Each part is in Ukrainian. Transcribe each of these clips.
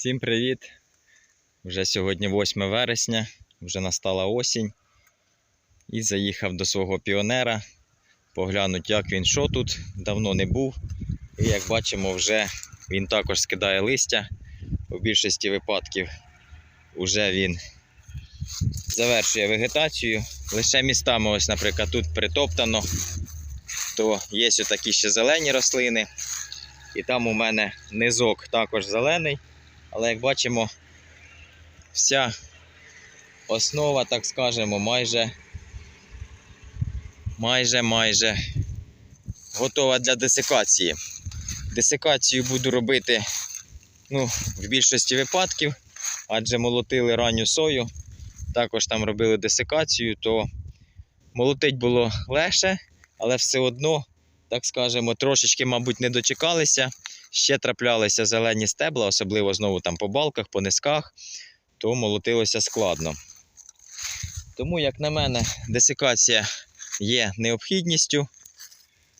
Всім привіт! Вже сьогодні 8 вересня, вже настала осінь. І заїхав до свого піонера. Поглянуть, як він що тут, давно не був. І як бачимо, вже він також скидає листя. У більшості випадків вже він завершує вегетацію. Лише містами, ось, наприклад, тут притоптано, то є отакі ще зелені рослини. І там у мене низок також зелений. Але як бачимо, вся основа, так скажемо, майже майже майже готова для десикації. Десикацію буду робити ну, в більшості випадків, адже молотили ранню сою, також там робили десикацію, то молотить було легше, але все одно, так скажемо, трошечки, мабуть, не дочекалися ще траплялися зелені стебла, особливо знову там по балках, по низках, то молотилося складно. Тому, як на мене, десикація є необхідністю,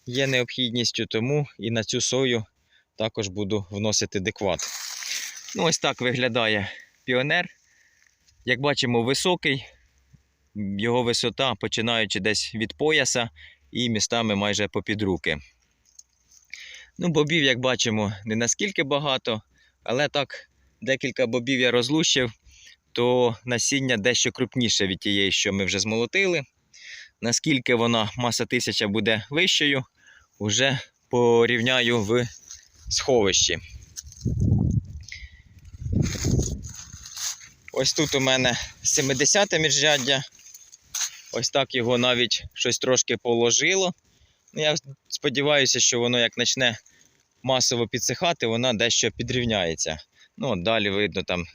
є необхідністю, тому і на цю сою також буду вносити декват. Ну, ось так виглядає піонер. Як бачимо, високий, його висота починаючи десь від пояса і містами майже попід руки. Ну, бобів, як бачимо, не наскільки багато, але так, декілька бобів я розлущив, то насіння дещо крупніше від тієї, що ми вже змолотили. Наскільки вона маса тисяча буде вищою, вже порівняю в сховищі. Ось тут у мене 70-те міжряддя. Ось так його навіть щось трошки положило. Ну, Я сподіваюся, що воно як почне масово підсихати, вона дещо підрівняється. Ну, от далі видно там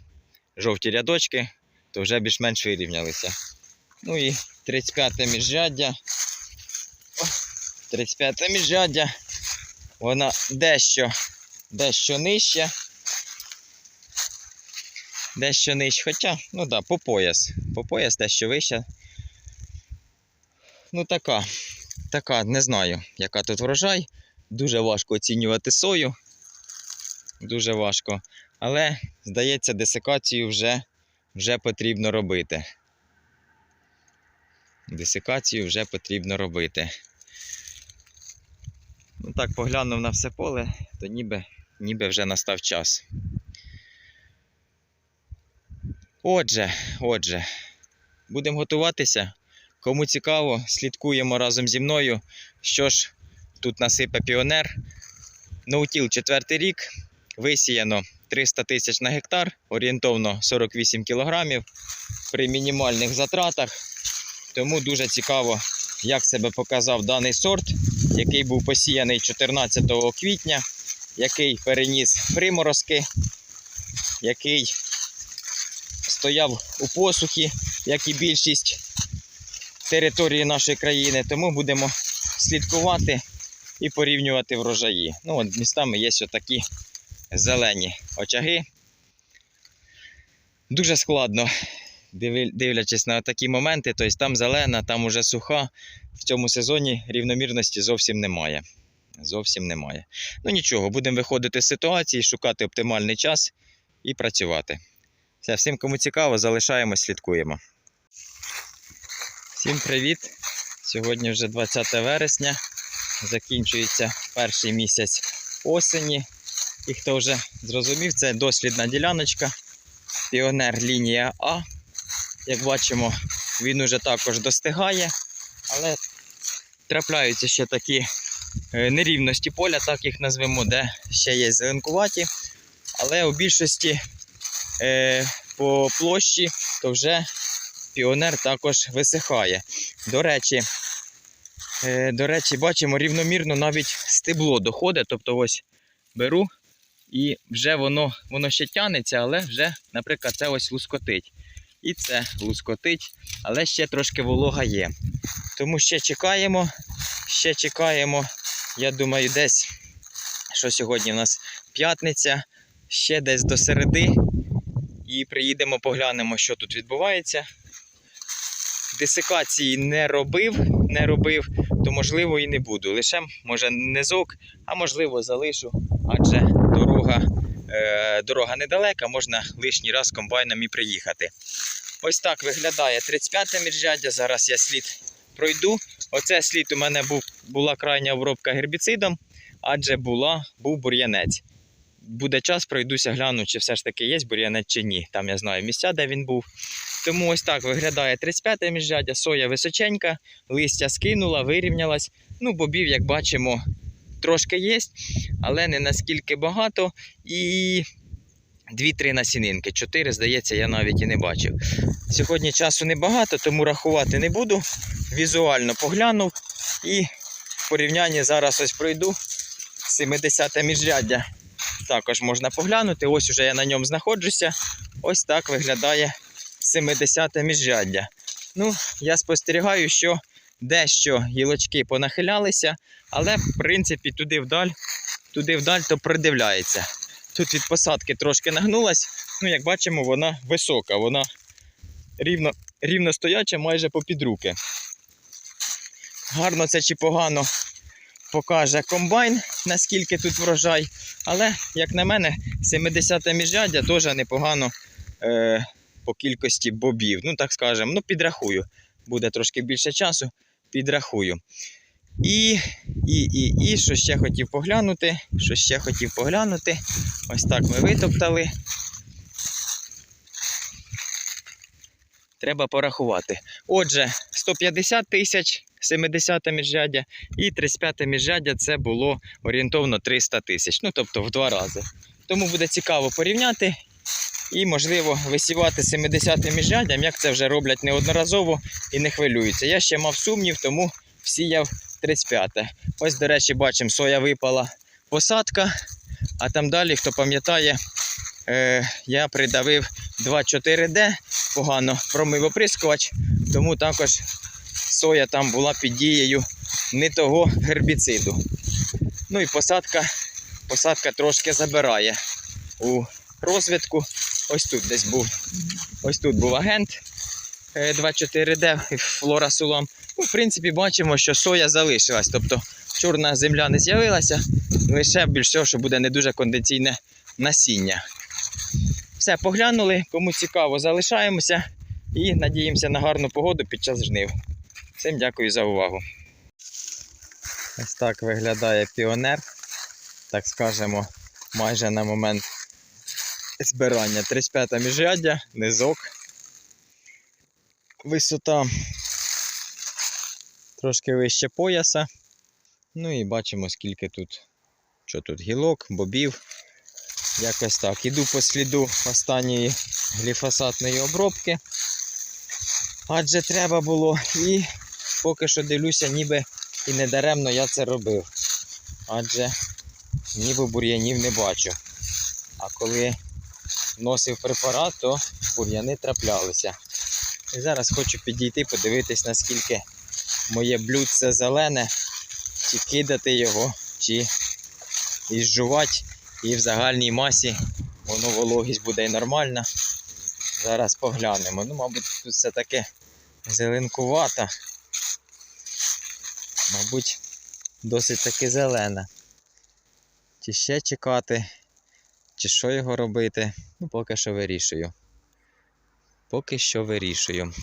жовті рядочки, то вже більш-менш вирівнялися. Ну і 35 міжряддя. О, 35 міжряддя. Вона дещо, дещо нижча. Дещо нижче. Хоча, ну так, по пояс. По пояс дещо вища. Ну така, така, не знаю, яка тут врожай. Дуже важко оцінювати сою. Дуже важко. Але, здається, десикацію вже, вже потрібно робити. Десикацію вже потрібно робити. Ну так, поглянув на все поле, то ніби, ніби вже настав час. Отже, отже, будемо готуватися. Кому цікаво, слідкуємо разом зі мною, що ж тут насипе піонер. Ноутіл четвертий рік, висіяно 300 тисяч на гектар, орієнтовно 48 кілограмів при мінімальних затратах. Тому дуже цікаво, як себе показав даний сорт, який був посіяний 14 квітня, який переніс приморозки, який стояв у посухі, як і більшість території нашої країни. Тому будемо слідкувати і порівнювати врожаї. Ну, от містами є такі зелені очаги. Дуже складно, дивлячись на такі моменти, тобто там зелена, там уже суха. В цьому сезоні рівномірності зовсім немає. Зовсім немає. Ну нічого, будемо виходити з ситуації, шукати оптимальний час і працювати. Все, всім, кому цікаво, залишаємось, слідкуємо. Всім привіт! Сьогодні вже 20 вересня закінчується перший місяць осені. І хто вже зрозумів, це дослідна діляночка. Піонер лінія А. Як бачимо, він уже також достигає, але трапляються ще такі е, нерівності поля, так їх назвемо, де ще є зеленкуваті. Але у більшості е, по площі то вже піонер також висихає. До речі, Е, До речі, бачимо, рівномірно навіть стебло доходить. Тобто ось беру і вже воно воно ще тянеться, але вже, наприклад, це ось лускотить. І це лускотить, але ще трошки волога є. Тому ще чекаємо, ще чекаємо. Я думаю, десь, що сьогодні у нас п'ятниця, ще десь до середи. І приїдемо, поглянемо, що тут відбувається. Десикації не робив, не робив, то можливо і не буду. Лише може низок, а можливо залишу, адже дорога е, дорога недалека, можна лишній раз комбайном і приїхати. Ось так виглядає 35 міжряддя. Зараз я слід пройду. Оце слід у мене був, була крайня обробка гербіцидом, адже була, був бур'янець. Буде час, пройдуся, гляну, чи все ж таки є бур'янець чи ні. Там я знаю місця, де він був. Тому ось так виглядає 35-те міжряддя, соя височенька, листя скинула, вирівнялась. Ну, бобів, як бачимо, трошки є, але не наскільки багато. І 2-3 насінинки. 4, здається, я навіть і не бачив. Сьогодні часу небагато, тому рахувати не буду. Візуально поглянув і в порівнянні зараз ось пройду 70-те міжряддя. Також можна поглянути. Ось уже я на ньому знаходжуся. Ось так виглядає 70-те міжряддя. Ну, я спостерігаю, що дещо гілочки понахилялися, але в принципі туди вдаль, туди вдаль то придивляється. Тут від посадки трошки нагнулась. Ну, як бачимо, вона висока, вона рівно, рівно стояча майже попід руки. Гарно це чи погано покаже комбайн, наскільки тут врожай. Але, як на мене, 70-те міжряддя теж непогано е, по кількості бобів. Ну, так скажемо, ну, підрахую. Буде трошки більше часу, підрахую. І, і, і, і, що ще хотів поглянути, що ще хотів поглянути. Ось так ми витоптали. Треба порахувати. Отже, 150 тисяч 70 міжряддя і 35 міжряддя це було орієнтовно 300 тисяч. Ну, тобто в два рази. Тому буде цікаво порівняти і, можливо, висівати 70 міжряддям, як це вже роблять неодноразово і не хвилюються. Я ще мав сумнів, тому всіяв 35. Ось, до речі, бачимо, соя випала посадка, а там далі, хто пам'ятає, е, я придавив 2,4D, погано промив оприскувач, тому також соя там була під дією не того гербіциду. Ну і посадка, посадка трошки забирає у розвитку. Ось тут десь був. Ось тут був агент е, 24D флорасулам. Ну, в принципі, бачимо, що соя залишилась. Тобто чорна земля не з'явилася, лише більш всього, що буде не дуже кондиційне насіння. Все, поглянули, кому цікаво, залишаємося і надіємося на гарну погоду під час жнив. Всім дякую за увагу. Ось так виглядає піонер, так скажемо, майже на момент збирання. 35 міжряддя, низок. Висота трошки вище пояса. Ну і бачимо, скільки тут, що тут гілок, бобів. Якось так. Іду по сліду останньої гліфосатної обробки. Адже треба було і поки що дивлюся, ніби і не даремно я це робив. Адже ніби бур'янів не бачу. А коли вносив препарат, то бур'яни траплялися. І зараз хочу підійти, подивитись, наскільки моє блюдце зелене, чи кидати його, чи і зжувати, і в загальній масі воно вологість буде нормальна. Зараз поглянемо. Ну, мабуть, тут все таки зеленкувата. Мабуть, досить таки зелена. Чи ще чекати, чи що його робити? Ну, поки що вирішую. Поки що вирішую.